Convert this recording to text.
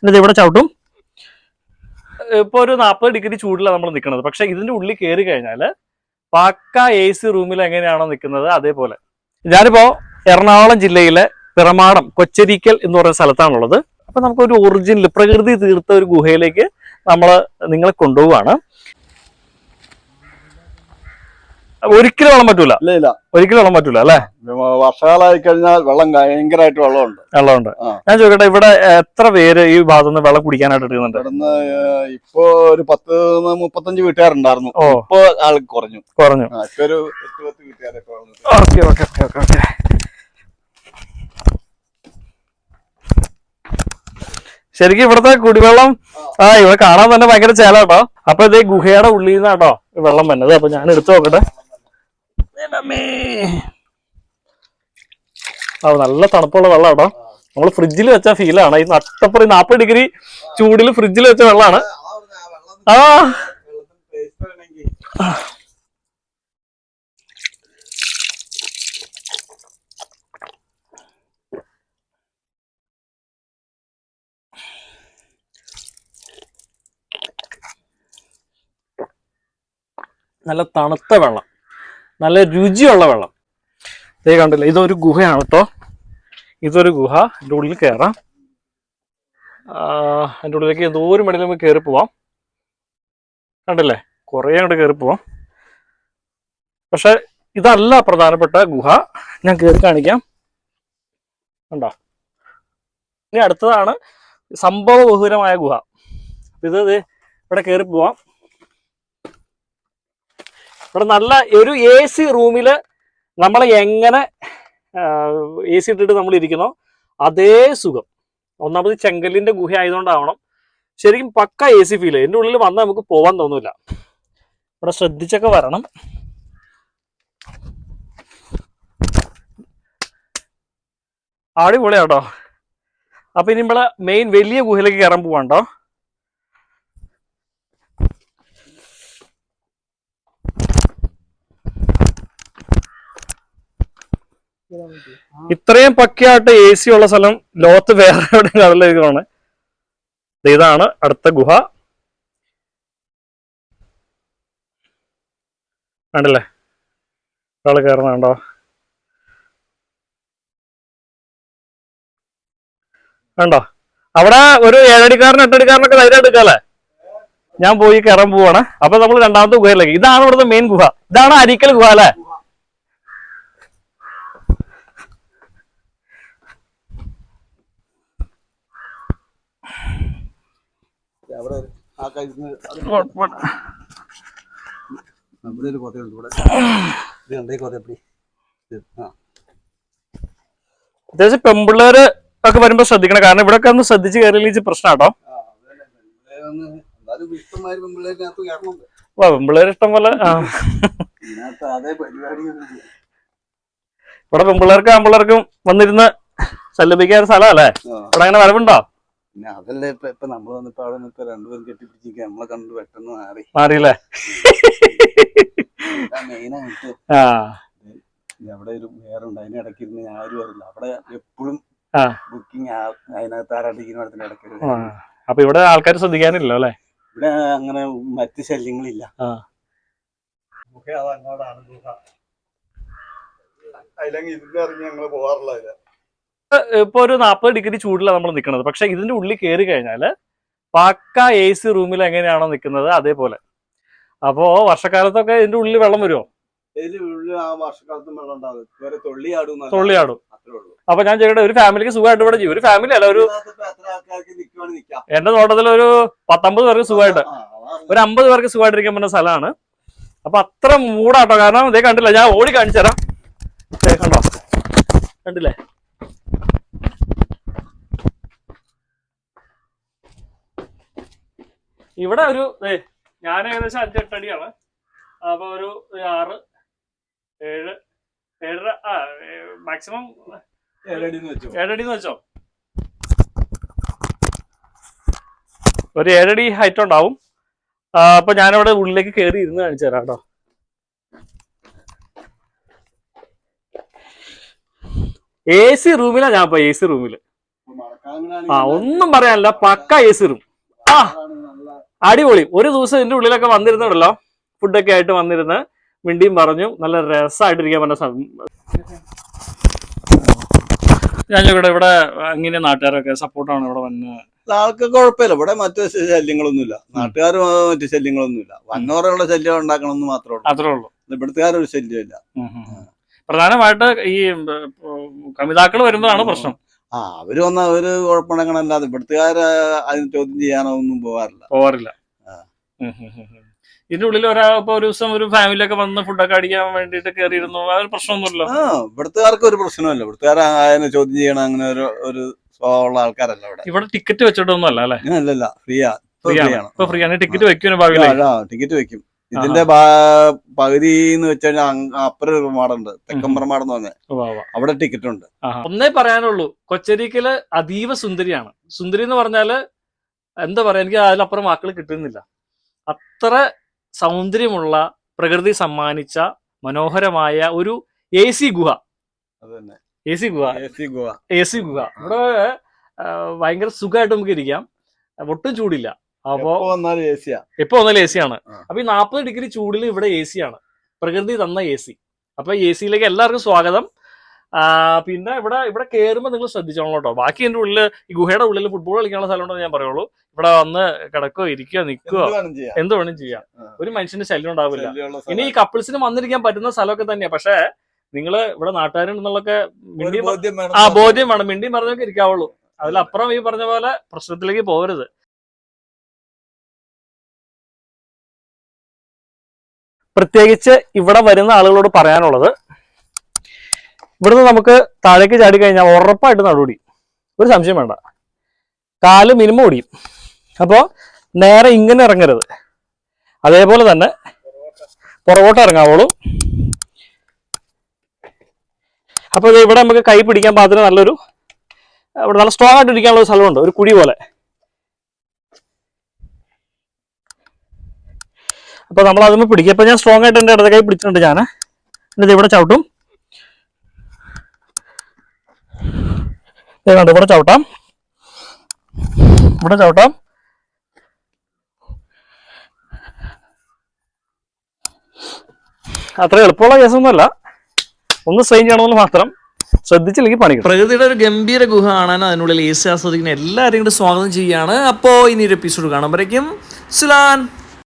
എന്നിട്ട് ഇവിടെ ചവിട്ടും. ഇപ്പൊ ഒരു നാൽപ്പത് ഡിഗ്രി ചൂടിലാണ് നമ്മൾ നിൽക്കുന്നത് പക്ഷെ ഇതിന്റെ ഉള്ളിൽ കയറി കഴിഞ്ഞാൽ പാക്ക എ സി റൂമിൽ എങ്ങനെയാണോ നിൽക്കുന്നത് അതേപോലെ. ഞാനിപ്പോ എറണാകുളം ജില്ലയിലെ പിറമാടം കൊച്ചരിക്കൽ എന്ന് പറയുന്ന സ്ഥലത്താണുള്ളത്. അപ്പൊ നമുക്കൊരു ഒറിജിനൽ പ്രകൃതി തീർത്ത ഒരു ഗുഹയിലേക്ക് നമ്മൾ നിങ്ങളെ കൊണ്ടുപോവാണ്. ഒരിക്കലും വെള്ളം പറ്റൂല. ഒരിക്കലും വെള്ളം പറ്റൂല അല്ലെ? വർഷകാലമായി കഴിഞ്ഞാൽ വെള്ളം ഭയങ്കരമായിട്ട് വെള്ളമുണ്ട്. വെള്ളമുണ്ട്. ഞാൻ ചോദിക്കട്ടെ ഇവിടെ എത്ര പേര് ഈ ഭാഗത്തുനിന്ന് വെള്ളം കുടിക്കാനായിട്ട് എടുക്കുന്നുണ്ട് ഇവിടുന്ന് ഇപ്പോ ഇപ്പൊ ഒരു പത്ത് മുപ്പത്തഞ്ച് വീട്ടുകാരുണ്ടായിരുന്നു. ഇപ്പൊ ആൾ കുറഞ്ഞു. കുറഞ്ഞു. ഒരു എട്ട് പത്ത് വീട്ടുകാരൊക്കെ വന്നു okay okay okay okay okay. ശരിക്കും ഇവിടുത്തെ കുടിവെള്ളം ആ. ഇവിടെ കാണാൻ തന്നെ ഭയങ്കര ചേലാട്ടോ. അപ്പൊ ഇത് ഗുഹയുടെ ഉള്ളിൽ നിന്നാട്ടോ വെള്ളം വന്നത്. അപ്പൊ ഞാൻ എടുത്തു നോക്കട്ടെ. ആ നല്ല തണുപ്പുള്ള വെള്ളം കേട്ടോ നമ്മൾ ഫ്രിഡ്ജിൽ വെച്ച ഫീലാണ്. ഈ നട്ടപ്പുറ നാപ്പത് ഡിഗ്രി ചൂടിൽ ഫ്രിഡ്ജിൽ വെച്ച വെള്ളമാണ് ആ. നല്ല തണുത്ത വെള്ളം. നല്ല രുചിയുള്ള വെള്ളം. ഇതേ കണ്ടില്ല ഇതൊരു ഗുഹയാണ് കേട്ടോ ഇതൊരു ഗുഹ എന്റെ ഉള്ളിൽ കയറാം എന്റെ ഉള്ളിലേക്ക് എന്തോരം വേണമെങ്കിലും നമുക്ക് കയറി പോവാം. കണ്ടില്ലേ കുറേ അങ്ങോട്ട് കയറി പോവാം. പക്ഷെ ഇതല്ല പ്രധാനപ്പെട്ട ഗുഹ. ഞാൻ കയറി കാണിക്കാം. കണ്ടോ? ഇനി അടുത്തതാണ് സംഭവ ബഹുരമായ ഗുഹ. ഇത് ഇവിടെ കയറി പോവാം. ഇവിടെ നല്ല ഒരു എ സി റൂമിൽ നമ്മൾ എങ്ങനെ എ സി ഇട്ടിട്ട് നമ്മൾ ഇരിക്കുന്നോ അതേ സുഖം. ഒന്നാമത് ചെങ്കലിന്റെ ഗുഹ ആയതുകൊണ്ടാവണം. ശരിക്കും പക്ക എ സി ഫീൽ എന്റെ ഉള്ളിൽ വന്നാൽ നമുക്ക് പോകാൻ തോന്നില്ല ഇവിടെ ശ്രദ്ധിച്ചൊക്കെ വരണം. അടിപൊളിയാട്ടോ. അപ്പൊ ഇനി നമ്മളെ മെയിൻ വലിയ ഗുഹയിലേക്ക് കയറാൻ പോവാണ്ടോ? ഇത്രയും പക്കയായിട്ട് എ സി ഉള്ള സ്ഥലം ലോകത്ത് വേറെ എവിടെ കടലാണ് ഇതാണ് അടുത്ത ഗുഹ. കണ്ടല്ലേ? ഒരാൾ കയറുന്നുണ്ടോ കണ്ടോ? അവിടെ ഒരു ഏഴടിക്കാരൻ എട്ടടിക്കാരനൊക്കെ ധൈര്യം എടുക്കാല്ലേ ഞാൻ പോയി കയറാൻ പോവാണ്. അപ്പൊ നമ്മൾ രണ്ടാമത്തെ ഗുഹയിലേക്ക്. ഇതാണ് ഇവിടുത്തെ മെയിൻ ഗുഹ. ഇതാണ് അരിക്കൽ ഗുഹ അല്ലേ? അവിടെ ഒരു കൊതയുണ്ട് ഇവിടെ. ആ. അത്യാവശ്യം പെമ്പിള്ളേര് ഒക്കെ വരുമ്പോ ശ്രദ്ധിക്കണം. കാരണം ഇവിടെ ഒക്കെ ഒന്ന് ശ്രദ്ധിച്ച് കയറിയില്ലെങ്കിൽ പ്രശ്നം കേട്ടോ ആ, അതല്ലേ. പെൺപിള്ളേരൊന്ന് എന്തായാലും ഇഷ്ടമാതിരി പെൺപിള്ളേരിനകത്ത് കയറണമല്ലോ. പെമ്പിള്ളേര് ഇഷ്ടം പോലെ. ഇവിടെ പെമ്പിള്ളേർക്കും ആമ്പിള്ളേർക്കും വന്നിരുന്ന് സല്ലപിക്കാൻ സ്ഥലമല്ലേ. ഇവിടെ അങ്ങനെ വരവുണ്ടോ? പിന്നെ അതല്ലേ ഇപ്പൊ ഇപ്പൊ നമ്മൾ വന്നിപ്പോ അവിടെ നിന്നിപ്പോ രണ്ടുപേരും കെട്ടിപ്പിടിച്ചിരിക്കുക നമ്മളെ കണ്ട് പെട്ടെന്ന് മാറി. മാറിയില്ലേ? അവിടെ ഒരു വേറുണ്ട്. അതിന് ഇടയ്ക്കിരുന്ന് ഞാൻ അറിയില്ല അവിടെ എപ്പോഴും ബുക്കിംഗ് അതിനകത്ത് ആരാട്ടിക്കുന്ന ഇടത്തിന് ഇടയ്ക്ക് അപ്പൊ ഇവിടെ ആൾക്കാർ ശ്രദ്ധിക്കാനില്ലല്ലോ അല്ലെ? ഇവിടെ അങ്ങനെ മറ്റു ശല്യങ്ങളില്ല. ആ. അതിലങ്ങ് ഇതിന്റെ ഇറങ്ങി ഞങ്ങൾ അതിൽ ഇപ്പൊ ഒരു നാൽപ്പത് ഡിഗ്രി ചൂടിലാണ് നമ്മൾ നിൽക്കുന്നത്. പക്ഷെ ഇതിന്റെ ഉള്ളിൽ കയറി കഴിഞ്ഞാൽ പാക്ക എ സി റൂമിൽ എങ്ങനെയാണോ നിൽക്കുന്നത് അതേപോലെ. അപ്പോ വർഷക്കാലത്തൊക്കെ ഇതിന്റെ ഉള്ളിൽ വെള്ളം വരുമോ? തൊള്ളിയാടും അപ്പൊ ഞാൻ ചെയ്യട്ടെ ഒരു ഫാമിലിക്ക് സുഖമായിട്ട് ഇവിടെ ചെയ്യും ഒരു ഫാമിലി അല്ല ഒരു എന്റെ നോട്ടത്തിൽ ഒരു പത്തമ്പത് പേർക്ക് സുഖമായിട്ട്. ഒരു അമ്പത് പേർക്ക് സുഖമായിട്ടിരിക്കാൻ പറ്റുന്ന സ്ഥലമാണ്. അപ്പൊ അത്ര മൂടാട്ടോ. കാരണം ഇതേ കണ്ടില്ല ഞാൻ ഓടി കാണിച്ചു തരാം കണ്ടോ? കണ്ടില്ലേ? ഇവിടെ ഒരു ഞാൻ ഏകദേശം അഞ്ചെട്ടടിയാണ് അപ്പൊ ഒരു ആറ് ഏഴ് ഏഴര ആ മാക്സിമം ഏഴടി എന്ന് വെച്ചോ. ഒരു ഏഴടി ഹൈറ്റ് ഉണ്ടാവും. അപ്പൊ ഞാനവിടെ ഉള്ളിലേക്ക് കയറി ഇരുന്ന് കാണിച്ചു തരാം കേട്ടോ. എ സി റൂമിലാ ഞാൻ ഇപ്പൊ എ സി റൂമിൽ ആ ഒന്നും പറയാനില്ല പക്ക എ സി റൂം ആ അടിപൊളി. ഒരു ദിവസം ഇതിന്റെ ഉള്ളിലൊക്കെ വന്നിരുന്നുണ്ടല്ലോ ഫുഡൊക്കെ ആയിട്ട് വന്നിരുന്ന് മിണ്ടിയും പറഞ്ഞു. നല്ല രസമായിട്ടിരിക്കാൻ പറഞ്ഞ സം- ഞാൻ ഇവിടെ ഇവിടെ ഇങ്ങനെ നാട്ടുകാരൊക്കെ സപ്പോർട്ടാണ് ഇവിടെ വന്ന്. ആൾക്ക് കുഴപ്പമില്ല. ഇവിടെ മറ്റു ശല്യങ്ങളൊന്നുമില്ല. നാട്ടുകാർ മറ്റു ശല്യങ്ങളൊന്നുമില്ല. വന്നോറുള്ള ശല്യം ഉണ്ടാക്കണമെന്ന് മാത്രമേ ഉള്ളൂ. അത്രേ ഉള്ളൂ. ഇവിടുത്തുകാരൊരു ശല്യമില്ല. പ്രധാനമായിട്ട് ഈ കമിതാക്കൾ വരുമ്പോഴാണ് പ്രശ്നം. ആ അവർ വന്ന അവർ കുഴപ്പമുണ്ടെങ്കിലല്ലാതെ ഇവിടുത്തുകാര് അതിന് ചോദ്യം ചെയ്യാനോ ഒന്നും പോവാറില്ല. പോവാറില്ല. ഇതിന്റെ ഉള്ളിൽ ഒരാൾ ഇപ്പൊ ഒരു ദിവസം ഒരു ഫാമിലി ഒക്കെ വന്ന് ഫുഡൊക്കെ അടിക്കാൻ വേണ്ടിട്ട് കയറിയിരുന്നു ആ ഒരു പ്രശ്നമൊന്നുമില്ല ആ ഇവിടുത്തുകാർക്ക് ഒരു പ്രശ്നമല്ല. ഇവിടുത്തുകാർ അതിനെ ചോദ്യം ചെയ്യണം അങ്ങനെ ഒരു ഒരു സ്വഭാവമുള്ള ആൾക്കാരല്ല ഇവിടെ. ഇവിടെ ടിക്കറ്റ് വെച്ചിട്ടൊന്നും അല്ല? അല്ലേ അല്ലല്ല ഫ്രീയാ. ഫ്രീ ആണ് ഇപ്പൊ ഫ്രീ ആണ് ടിക്കറ്റ് വെക്കും ടിക്കറ്റ് വെക്കും. ഇതിന്റെ പകുതി എന്ന് വെച്ചാൽ അപ്പുറം ഒരു മാടുണ്ട്. തെക്കമ്പറമാട് എന്ന് പറഞ്ഞ. അവിടെ ടിക്കറ്റ് ഉണ്ട് ഒന്നേ പറയാനുള്ളൂ. കൊച്ചരിക്കൽ അതീവ സുന്ദരിയാണ്. സുന്ദരി എന്ന് പറഞ്ഞാൽ എന്താ പറയാ എനിക്ക് അതിലപ്പുറം വാക്കുകൾ കിട്ടുന്നില്ല. അത്ര സൗന്ദര്യമുള്ള പ്രകൃതി സമ്മാനിച്ച മനോഹരമായ ഒരു എ സി ഗുഹ. എ സി ഗുഹ. എ സി ഗുഹ. എ സി ഗുഹ. ഇവിടെ ഭയങ്കര സുഖമായിട്ട് നമുക്ക് ഇരിക്കാം ഒട്ടും ചൂടില്ല. അപ്പോ ഇപ്പൊ വന്നാൽ എ സി ആണ്. അപ്പൊ ഈ നാൽപ്പത് ഡിഗ്രി ചൂടിൽ ഇവിടെ എ സി ആണ്. പ്രകൃതി തന്ന എ സി. അപ്പൊ എ സിയിലേക്ക് എല്ലാവർക്കും സ്വാഗതം. പിന്നെ ഇവിടെ ഇവിടെ കയറുമ്പോൾ നിങ്ങൾ ശ്രദ്ധിച്ചോളൂ കേട്ടോ. ബാക്കി എന്റെ ഉള്ളിൽ ഈ ഗുഹയുടെ ഉള്ളിൽ ഫുട്ബോൾ കളിക്കാനുള്ള സ്ഥലം ഉണ്ടെന്ന് ഞാൻ പറയുള്ളൂ. ഇവിടെ വന്ന് കിടക്കോ ഇരിക്കോ നിൽക്കോ. എന്ത് വേണം ചെയ്യാം. ഒരു മനുഷ്യന്റെ ശല്യം ഉണ്ടാവില്ല. ഇനി ഈ. കപ്പിൾസിന് വന്നിരിക്കാൻ പറ്റുന്ന സ്ഥലമൊക്കെ തന്നെയാ. പക്ഷേ നിങ്ങൾ ഇവിടെ നാട്ടുകാരുണ്ടെന്നുള്ളൊക്കെ മിണ്ടി ആ ബോധ്യം വേണം. മിണ്ടിയും പറഞ്ഞൊക്കെ ഇരിക്കാവുള്ളൂ. അതിലപ്പുറം ഈ പറഞ്ഞ പോലെ പ്രശ്നത്തിലേക്ക് പോകരുത്. പ്രത്യേകിച്ച് ഇവിടെ വരുന്ന ആളുകളോട് പറയാനുള്ളത് ഇവിടുന്ന് നമുക്ക് താഴേക്ക് ചാടി കഴിഞ്ഞാൽ ഉറപ്പായിട്ട് നടുപടി ഒരു സംശയം വേണ്ട. കാൽ മിനിമം ഓടിയും. അപ്പോൾ നേരെ ഇങ്ങനെ ഇറങ്ങരുത്. അതേപോലെ തന്നെ പുറകോട്ട് ഇറങ്ങാവുള്ളൂ അപ്പോൾ ഇവിടെ നമുക്ക് കൈ പിടിക്കാൻ പാകത്തിന് നല്ലൊരു ഇവിടെ നല്ല സ്ട്രോങ് ആയിട്ട് ഇരിക്കാനുള്ള സ്ഥലമുണ്ട്. ഒരു കുഴി പോലെ. അപ്പൊ നമ്മൾ അതുമ്മ പിടിക്കും. അപ്പൊ ഞാൻ സ്ട്രോങ് ആയിട്ട് എന്റെ ഇടത് കൈ പിടിച്ചിട്ടുണ്ട് ഞാൻ എന്നിട്ട് ഇവിടെ ചവിട്ടും. ഏതാണ്ട് ഇവിടെ ചവിട്ടാം. ഇവിടെ ചവിട്ടാം. അത്ര എളുപ്പമുള്ള കേസൊന്നുമല്ല. ഒന്ന് സ്ട്രെയിൻ ചെയ്യണമെന്ന് മാത്രം ശ്രദ്ധിച്ചില്ലെങ്കിൽ പണി പ്രകൃതിയുടെ ഒരു ഗംഭീര ഗുഹ കാണാൻ അതിനുള്ളിൽ എ സി ആസ്വദിക്കുന്ന എല്ലാവരെയും കൂടി സ്വാഗതം ചെയ്യുകയാണ്. അപ്പോൾ ഇനി ഒരു എപ്പിസോഡ് കാണുമ്പോഴേക്കും. സുലാൻ.